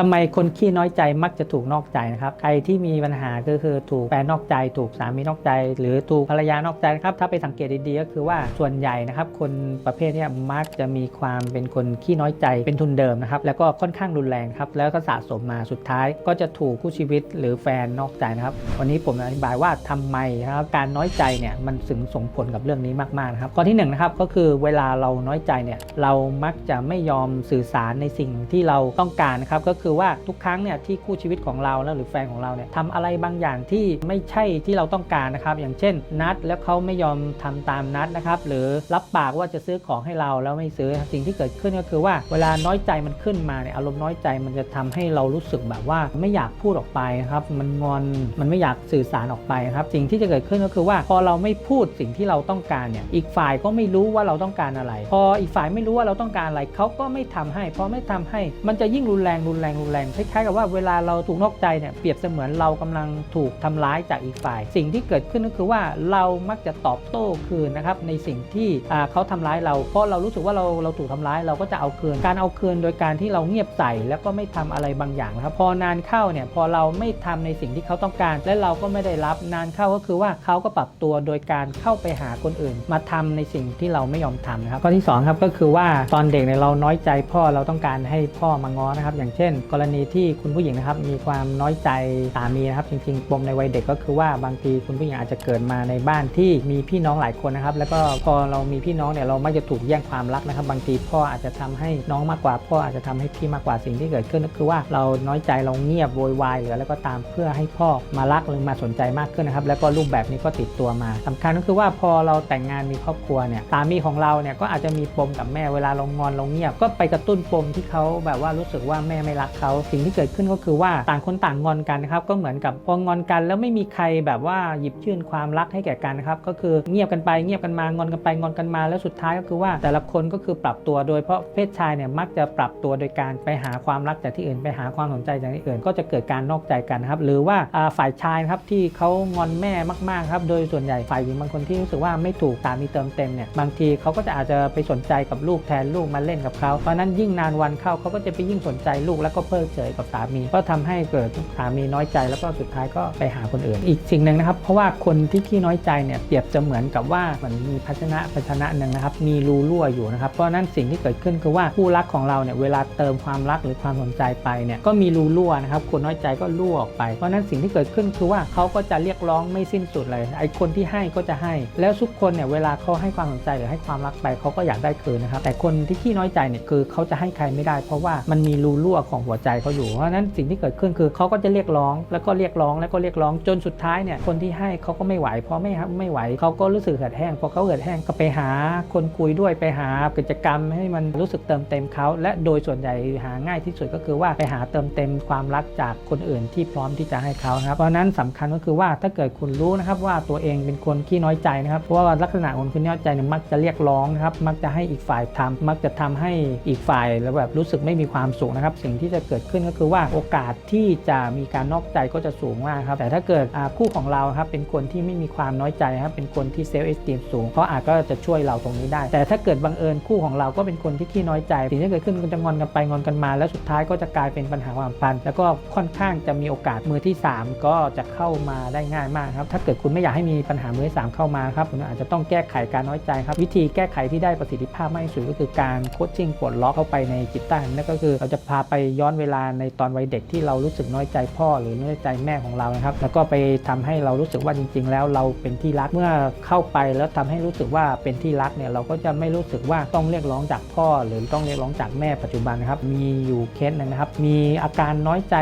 ทำไมคนขี้น้อยใจมักจะถูกนอกใจนะครับใครที่มีปัญหาก็คือถูกแฟนนอกใจ ถูกสามีนอกใจ หรือถูกภรรยานอกใจนะครับถ้าไปสังเกตดีๆก็คือว่าส่วนใหญ่นะครับคนประเภทนี้มักจะมีความเป็นคนขี้น้อยใจเป็นทุนเดิมนะครับแล้วก็ค่อนข้างรุนแรงครับแล้วก็สะสมมาสุดท้าย ก็จะถูกคู่ชีวิตหรือแฟนนอกใจนะครับวันนี้ผมอธิบายว่าทำไมนะครับการน้อยใจเนี่ยมันถึงส่งผลกับเรื่องนี้มากๆนะครับข้อที่หนึ่งนะครับก็คือเวลาเราน้อยใจเนี่ยเรามักจะไม่ยอมสื่อสารในสิ่งที่เราต้องการนะครับก็คือว่าทุกครั้งเนี่ยที่คู่ชีวิตของเราแล้วหรือแฟนของเราเนี่ยทำอะไรบางอย่างที่ไม่ใช่ที่เราต้องการนะครับ อย่างเช่น นัดแล้วเขาไม่ยอมทำตามนัดนะครับ หรือรับปากว่าจะซื้อของให้เราแล้วไม่ซื้อสิ่งที่เกิดขึ้นก็คือว่าเวลาน้อยใจมันขึ้นมาเนี่ยอารมณ์น้อยใจมันจะทำให้เรารู้สึกแบบว่าไม่อยากพูดออกไปนะครับมันงอนมันไม่อยากสื่อสารออกไปนะครับสิ่งที่จะเกิดขึ้นก็คือว่า พอเราไม่พูดสิ่งที่เราต้องการเนี่ยอีกฝ่ายก็ไม่รู้ว่าเราต้องการอะไร พออีกฝ่ายไม่รู้ว่าเราต้องการอะไรเขาก็ไม่ทำให้พอไม่ทำให้มันจะยิ่งรุนแรงรุนแรงรุนแรงคล้ายๆกับว่าเวลาเราถูกนอกใจเนี่ยเปรียบเสมือนเรากำลังถูกทำร้ายจากอีกฝ่าย สิ่งที่เกิดขึ้นก็คือว่าเรามักจะตอบโต้คืนนะครับในสิ่งที่เขาทำร้ายเราเพราะเรารู้สึกว่าเราเราถูกทำร้ายเราก็จะเอาคืนการเอาคืนโดยการที่เราเงียบใส่แล้วก็ไม่ทำอะไรบางอย่างนะครับพอนานเข้าเนี่ยพอเราไม่ทำในสิ่งที่เขาต้องการ และเราก็ไม่ได้รับนานเข้าก็คือว่าเขาก็ปรับตัวโดยการเข้าไปหาคนอื่น มาทำในสิ่งที่เราไม่ยอมทำนะครับข้อที่สองครับก็คือว่าตอนเด็กเนี่ยเราน้อยใจพ่อเราต้องการให้พ่อมาง้อนะครับ อย่างเช่นกรณีที่คุณผู้หญิงนะครับมีความน้อยใจสามีนะครับจริงๆปมในวัยเด็กก็คือว่าบางทีคุณผู้หญิงอาจจะเกิดมาในบ้านที่มีพี่น้องหลายคนนะครับแล้วก็พอเรามีพี่น้องเนี่ยเรามักจะถูกแย่งความรักนะครับ บางทีพ่ออาจจะทำให้น้องมากกว่าพ่ออาจจะทำให้พี่มากกว่าสิ่งที่เกิดขึ้นก็คือว่าเราน้อยใจเราเงียบโวยวายหรืออะไรก็ตามเพื่อให้พ่อมารักหรือมาสนใจมากขึ้นนะครับ แล้วก็รูปแบบนี้ก็ติดตัวมาสำคัญก็คือว่าพอเราแต่งงานมีครอบครัวเนี่ยสามีของเราเนี่ยก็อาจจะมีปมกับแม่เวลาเรางอนเราเงียบ ก็ไปกระตุ้นปมที่เขาแบบว่ารู้สึกว่าแม่ไม่รักเขาสิ่งที่เกิดขึ้นก็คือว่าต่างคนต่างงอนกันนะครับก็เหมือนกับพองอนกันแล้วไม่มีใครแบบว่าหยิบยื่นความรักให้แก่กันครับก็คือเงียบกันไปเงียบกันมางอนกันไปงอนกันมา แล้วสุดท้ายก็คือว่าแต่ละคนก็คือปรับตัวโดยเพราะเพศชายเนี่ยมักจะปรับตัวโดยการไปหาความรักจากที่อื่นไปหาความสนใจจากที่อื่น ก็จะเกิดการนอกใจกันครับหรือว่าฝ่ายชายครับที่เขางอนแม่มากๆครับโดยส่วนใหญ่ฝ่ายหญิงบางคนที่รู้สึกว่าไม่ถูกสามีเติมเต็มเนี่ยบางทีเขาก็จะอาจจะไปสนใจกับลูกแทนลูกมาเล่นกับเขาเพราะฉะนั้นยิ่งนานวันเข้าเขาก็จะไปยิ่งสนใจลูกแล้วก็เพิกเฉยกับสามี ก็ทำให้เกิดสามีน้อยใจ แล้วก็สุดท้ายก็ไปหาคนอื่น อีกสิ่งหนึ่งนะครับ เพราะว่าคนที่ขี้น้อยใจเนี่ยเปรียบจะเหมือนกับว่ามันมีภาชนะภาชนะหนึ่งนะครับ มีรูรั่วอยู่นะครับ เพราะนั้นสิ่งที่เกิดขึ้นคือว่าคู่รักของเราเนี่ยเวลาเติมความรักหรือความสนใจไปเนี่ยก็มีรูรั่วนะครับคนน้อยใจก็รั่วออกไปเพราะฉะนั้นสิ่งที่เกิดขึ้นคือว่าเขาก็จะเรียกร้องไม่สิ้นสุดเลยไอ้คนที่ให้ก็จะให้ แล้วทุกคนเนี่ยเวลาเขาให้ความสนใจหรือให้ความรักไปเขาก็อยากได้คืนนะครับแต่คนที่ขี้น้อยใจเนี่ยคือเขาจะให้ใครไม่ได้ เพราะว่ามันมีรูรั่วของหัวใจเขาอยู่ เพราะฉะนั้นสิ่งที่เกิดขึ้นคือเขาก็จะเรียกร้อง แล้วก็เรียกร้องแล้วก็เรียกร้องจนสุดท้ายเนี่ยคนที่ให้เขาก็ไม่ไหวพอไม่ไม่ไหวเขาก็รู้สึกเหือดแห้งพอเขาเหือดแห้งก็ไปหาคนคุยด้วยไปหากิจกรรมให้มันรู้สึกเติมเต็มเขาและโดยส่วนใหญ่หาง่ายที่สุดก็คือว่าไปหาเติมเต็มความรักจากคนอื่นที่พร้อมที่จะให้เขาครับเพราะนั้นสำคัญก็คือว่าถ้าเกิดคุณรู้นะครับว่าตัวเองเป็นคนขี้น้อยใจนะครับเพราะว่าลักษณะคนขี้น้อยใจเนี่ยมักจะเรียกร้องนะครับมักจะให้อีกฝ่ายทำมักจะทำให้อีกฝ่ายแล้วแบบรู้สึกไม่มีความสุขนะครับสิ่งที่จะเกิดขึ้นก็คือว่าโอกาสที่จะมีการนอกใจก็จะสูงมากครับแต่ถ้าเกิดคู่ของเราครับเป็นคนที่ไม่มีความน้อยใจครับเป็นคนที่เซลล์เอสติมสูงเขาอาจก็จะช่วยเราตรงนี้ได้ แต่ถ้าเกิดบังเอิญคู่ของเราก็เป็นคนที่ขี้น้อยใจสิ่งที่เกิดขึ้นก็จะงอนกันไปงอนกันมา แล้วสุดท้ายก็จะกลายเป็นปัญหาความพันแล้วก็ค่อนข้างจะมีโอกาสมือที่ 3 ก็จะเข้ามาได้ง่ายมากครับถ้าเกิดคุณไม่อยากให้มีปัญหามือที่สามเข้ามาครับคุณอาจจะต้องแก้ไขการน้อยใจครับวิธีแก้ไขที่ได้ประสิทธิภาพมากที่สุดก็คือการโคชชิ่งปลดล็อกเข้าไปในจิตใต้นั่นก็คือเราจะพาไปย้อนเวลาในตอนวัยเด็กที่เรารู้สึกน้อยใจพ่อหรือน้อยใจแม่ของเรานะครับ แล้วก็ไปทำให้เรารู้สึกว่าจริง ๆ แล้วเราเป็นที่รักเมื่อเข้าไปแล้วทำให้รู้สึกว่าเป็นที่รักเนี่ยเราก็จะไม่รู้สึกว่าต้องเรียกร้องจากพ่อ หรือต้องเรียกร้องจากแม่ปัจจุบันนะครับ มีอยู่เคสนึงนะครับ มีอาการน้อยใจ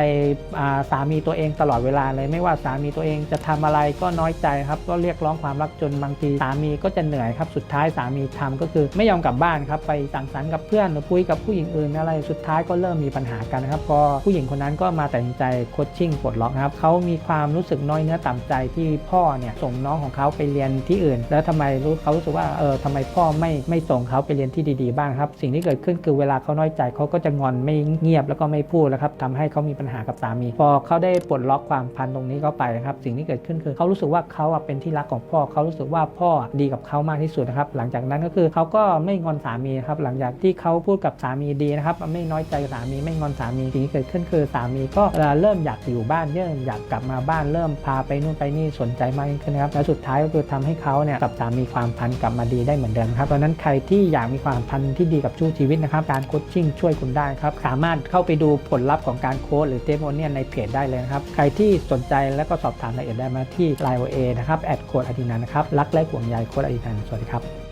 สามีตัวเองตลอดเวลาเลย ไม่ว่าสามีตัวเองจะทำอะไรก็น้อยใจครับก็เรียกร้องความรักจนบางทีสามีก็จะเหนื่อยครับสุดท้ายสามีทำก็คือไม่ยอมกลับบ้านครับไปสังสรรค์กับเพื่อนหรือคุยกับผู้หญิงอื่นอะไร สุดท้ายก็เริ่มมีปัญหากันนะครับพอผู้หญิงคนนั้นก็มาตัดสินใจโคชชิ่งปลดล็อกนะครับเขามีความรู้สึกน้อยเนื้อต่ำใจที่พ่อเนี่ยส่งน้องของเขาไปเรียนที่อื่น แล้วทำไมรู้เขารู้สึกว่าเออทำไมพ่อไม่ไม่ส่งเขาไปเรียนที่ดีๆบ้างครับ สิ่งที่เกิดขึ้นคือเวลาเขาน้อยใจเขาก็จะงอนไม่เงียบแล้วก็ไม่พูดแล้วครับทำให้เขามีปัญหากับสามี พอเขาได้ปลดล็อกความพันตรงนี้เข้าไปนะครับ สิ่งที่เกิดขึ้นคือเขารู้สึกว่าเขาเป็นที่รักของพ่อเขารู้สึกว่าพ่อดีกับเขามากที่สุดนะครับ หลังจากนั้นก็คือเขาก็ไม่งอนสามีครับหลังจากที่เขาพูดกับสามีดีนะครับ ไม่น้อยใจสามีไม่งอนสามีสิ่งที่เกิดขึ้นคือสามีก็เริ่มอยากอยู่บ้านเริ่มอยากกลับมาบ้านเริ่มพาไปนู่นไปนี่สนใจมากยิ่งขึ้นนะครับแล้วสุดท้ายก็คือทำให้เขาเนี่ยกับสามีความพันกลับมาดีได้เหมือนเดิมครับเพราะนั้นใครที่อยากมีความพันที่ดีกับชู้ชีวิตนะครับการโคชชิ่งช่วยคุณได้ครับสามารถเข้าไปดูผลลัพธ์ของการโค้ชหรือเทมโมเนียในเพจได้เลยนะครับใครที่สนใจแล้วก็สอบถามรายละเอียดได้มาที่ Line OA นะครับแอดโค้ดอดินันนะครับรักและห่วงใยโค้ดอดินันสวัสดีครับ